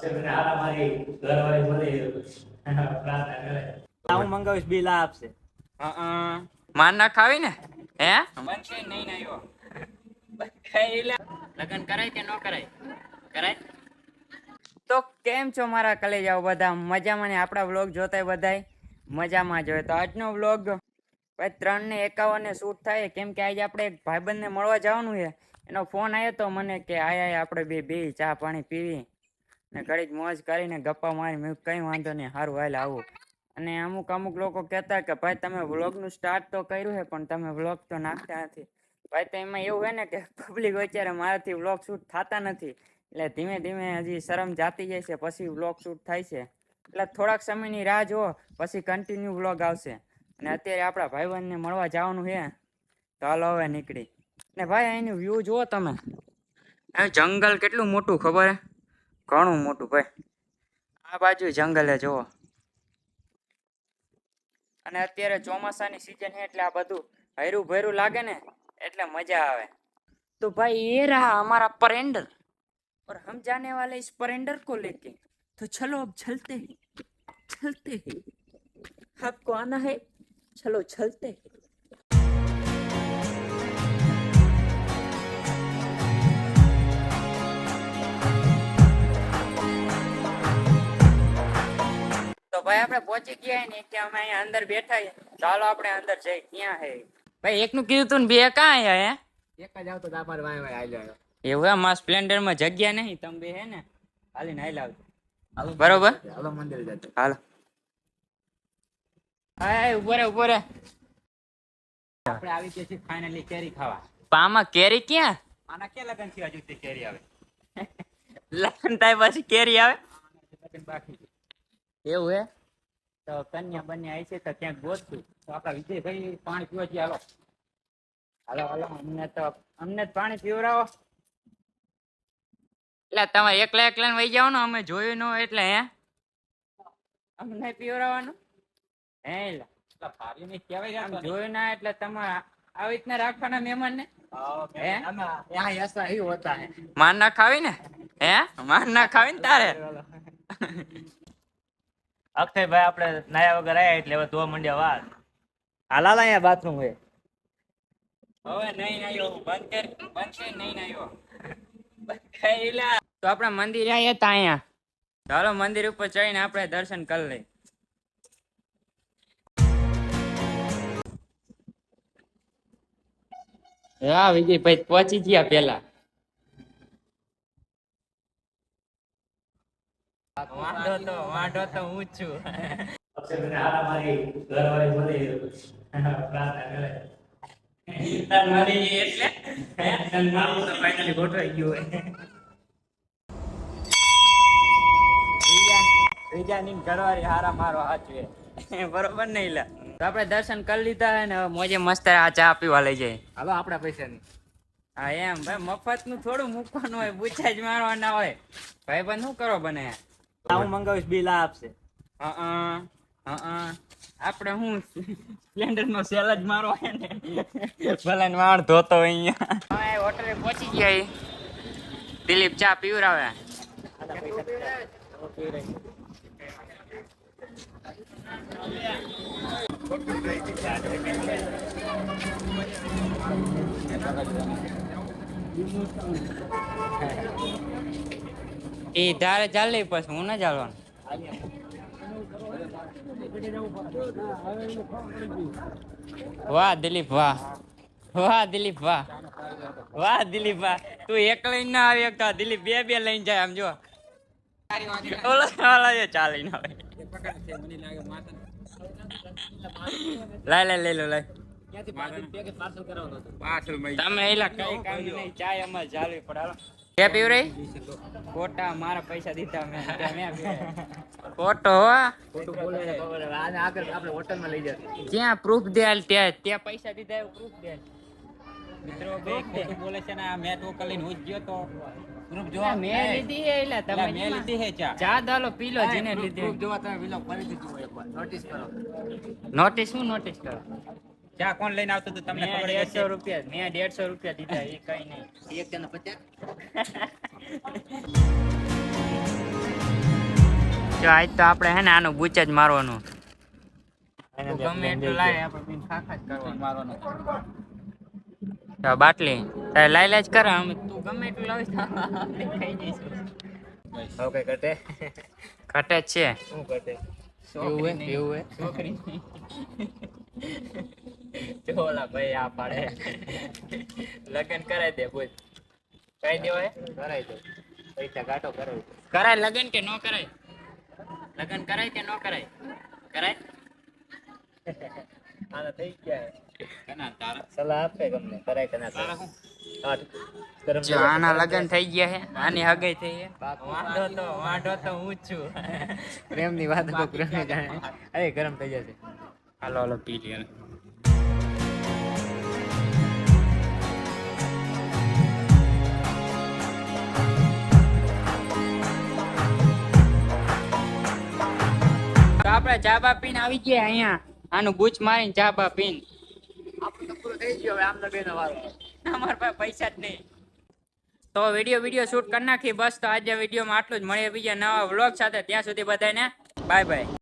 અક્ષરને હારામારી ઘરવાળી બોલી પ્રાર્થના કરે. હું મંગાવીશ બિલ આપશે. માર ના ખાવી ને? હે? બનશે નહીં આવ્યો લગન કરાય કે ન કરાય? કરાય? તો કેમ છો મારા કલેજાઓ બધા? મજામાં ને આપણા વ્લોગ જોતા બધાય? મજામાં જોઈએ તો આજનો વ્લોગ ભાઈ ત્રણ ને એકાવને શૂટ થાય. કેમ કે આજે આપણે એક ભાઈબંધને મળવા જવાનું છે. એનો ફોન આવ્યો તો મને કે આયા આય આપણે બે બે ચા પાણી પીવી. ને ઘડીક મોજ કરીને ગપ્પા મારી મેં કંઈ વાંધો નહીં સારું હાલ આવું. અને અમુક અમુક લોકો કહેતા કે, ભાઈ, તમે વ્લોગનું સ્ટાર્ટ તો કર્યું છે પણ તમે વ્લોગ તો નાખતા નથી. ભાઈ, તો એમાં એવું હોય ને કે પબ્લિક અત્યારે મારાથી વ્લોગ શૂટ થતા નથી. એટલે ધીમે ધીમે હજી શરમ જાતી જાય છે, પછી વ્લોગ શૂટ થાય છે. એટલે થોડાક સમયની રાહ જુઓ, પછી કન્ટિન્યુ વ્લોગ આવશે. અને અત્યારે આપણા ભાઈબંધને મળવા જવાનું છે તો હાલો હવે નીકળી. ને ભાઈ અહીંનું વ્યૂ જુઓ તમે. એ જંગલ કેટલું મોટું, ખબર હે? ઘણું મોટું ભાઈ આ બાજુ જંગલ હે જુઓ અને અત્યારે ચોમાસાની સિઝન છે એટલે આ બધું હૈરું ભૈરું લાગે ને એટલે મજા આવે तो भाई ये रहा हमारा परेंडर और हम जाने वाले इस परेंडर को लेके तो चलो अब चलते हैं चलते हैं आपको आना है चलो चलते हैं ભાઈ આપણે પહોંચી ગયા ને કે અમે અહીંયા અંદર બેઠા છીએ. ચાલો આપણે અંદર જઈ ક્યાં હે. ભાઈ એકનું કીધું તું ને બે કાં આયા હે? એક જ આવતો તો અમારે વાય વાય આલ્યો આવ્યો. એવું એમ આ સ્પ્લેન્ડરમાં જગ્યા નહીં તમે બે હે ને હાલીને હાલ આવજો. બરોબર? હાલો મંદિર જતો. હાલો. હાય ઊભો રે ઊભો રે. આપણે આવી ગયા છીએ ફાઇનલી કેરી ખાવા. પામાં કેરી ક્યાં? આના કે લગનથી હજુ તે કેરી આવે? લગન થાય પછી કેરી આવે? લગન બાકી છે. એવું હે? તો કન્યા બન્યા આવી છે તો ક્યાંક ગોતશું. તો આપણા વિજયભાઈ પાણી પીવા જઈએ હાલો હાલો અમને તો અમને પાણી પીવડાવો. એટલે તમે એકલા એકલા વહી જાઓ ને અમે જોયું ન એટલે હે? અમને પીવડાવવાનું? હે જોયું ના એટલે તમે આવી રીતના રાખવાના મહેમાન ને માર ના ખાવી ને? હે? માર ના ખાવી ને તારે? અક્ષયભાઈ આપણે નાયા વગર આયા એટલે હવે ધોવા મંડ્યા વાત. હાલા અહીંયા બાથરૂમ હોય હવે નહીં આવ્યો બંધ કર બંધ કર નહીં આવ્યો. તો આપણે મંદિર આવ્યા હતા અહીંયા. ચાલો મંદિર ઉપર ચડીને આપણે દર્શન કરી લઈએ. હા વિજયભાઈ પહોંચી ગયા પેલા વાંઢો તો વાંઢો તો હું છું. અક્ષરને હારામારી ઘરવાળી બોલી પ્રાર્થના કરે તન મળી એટલે? તન મારું તો finally ગોઠવાઈ ગયું હોય. વિજા ઘરવાળી હારા મારો હાચવે. બરોબર નહીં લા તો આપણે દર્શન કરી લીધા હે ને મોજે મસ્ત આ ચા પીવા લઈ જાય. હાલો આપણા પૈસાની. હા એમ ભાઈ મફતનું થોડું મૂકવાનું હોય પૂછા જ મારવાના હોય. ભાઈ પણ શું કરો બને? હું મંગાવીશ બિલ આપશે. હા આપણે હું સ્પ્લેન્ડર નો સેલ જ મારો હે ને? ભલે વાળ ધોતો અહીંયા. હવે હોટલે પહોંચી ગયા દિલીપ ચા પીવરાવે. એ ધારે ચાલે પછી હું ના ચાલવાનું. વાહ દિલીપ વાહ. વાહ દિલીપ વાહ. વાહ દિલીપ વાહ. તું એક લઈને ના આવી શકતા દિલીપ બે બે લઈને જાય આમ જો. ઓલો ઓલો જો આવે લાય લાય લઈ લો લાય. તમે એલા કઈ કામ નહીં ચાય અમારે ચાલવી પડે કે રહી? ખોટા મારા પૈસા દીધા મેં. ખોટો ખોટું બોલે. આને આગળ આપણે હોટલમાં લઈ જશે. ક્યાં પ્રૂફ દે ત્યાં ત્યાં પૈસા દીધા એવું પ્રૂફ દે મિત્રો બે ખોટું બોલે છે ને આ મેં ટોકન લઈને હું જ ગયો તો. ગ્રુપ જોવા મેં લીધી હે એટલે તમે મેં લીધી હે ચા. ચા દાલો પી લો જેને ગ્રુપ જોવા તમે વિલોગ ફરીથી જુઓ એકવાર. નોટિસ કરો. નોટિસ શું? નોટિસ કરો. ચા કોણ લઈને આવતું હતું તમને ખબર દેડસો રૂપિયા મેં દેડસો રૂપિયા દીધા એ કઈ નહીં. એક જણને પચાસ? જો આજ તો આપણે હે ને આનું બૂચ જ મારવાનું. ગમે એટલું લાય આપણે બેન ખાખા જ કરવાનું. મારવાનો. બાટલી તારે લાઈ લાઈ જ કરે અમે તું ગમે એટલું લાવીશ તો આપણે ખાઈ જઈશું. હવે કઈ ઘટે? ઘટે જ છે. શું ઘટે? એવું હે એવું હે? છોકરી જો ઓલા ભાઈ આ પાડે લગ્ન કરાઈ દે બોલ. કઈ દેવાય કરાઈ દે. પૈસા કાઢો કરાવી દે. કરાય લગન કે ન કરાય? લગન કરાય કે ન કરાય? કરાય? આના થઈ ગયા. કના તારા? સલાહ આપે ગમને કરાય કે ના તારા કરાય. શું કાઢ. ગરમ જો આના લગન થઈ ગયા હે આની હગાઈ થઈ હે. વાંઢો તો વાંઢો તો હું જ છું. પ્રેમની વાત તો પ્રેમ જાણે. અરે ગરમ થઈ જશે. હાલો હાલો પી લે તો ચા બા પીને આવી ગયા અહીંયા. આનું બૂચ મારીને પીન. આપણું તો પૂરું થઈ ગયો હવે આમ તો બેનો અમારા પાસે પૈસા જ નહીં. તો વીડિયો વીડિયો શૂટ કરી નાખી બસ. તો આજે વિડીયોમાં આટલું જ. મળીએ બીજા નવા વ્લોગ સાથે. ત્યાં સુધી બધાને બાય બાય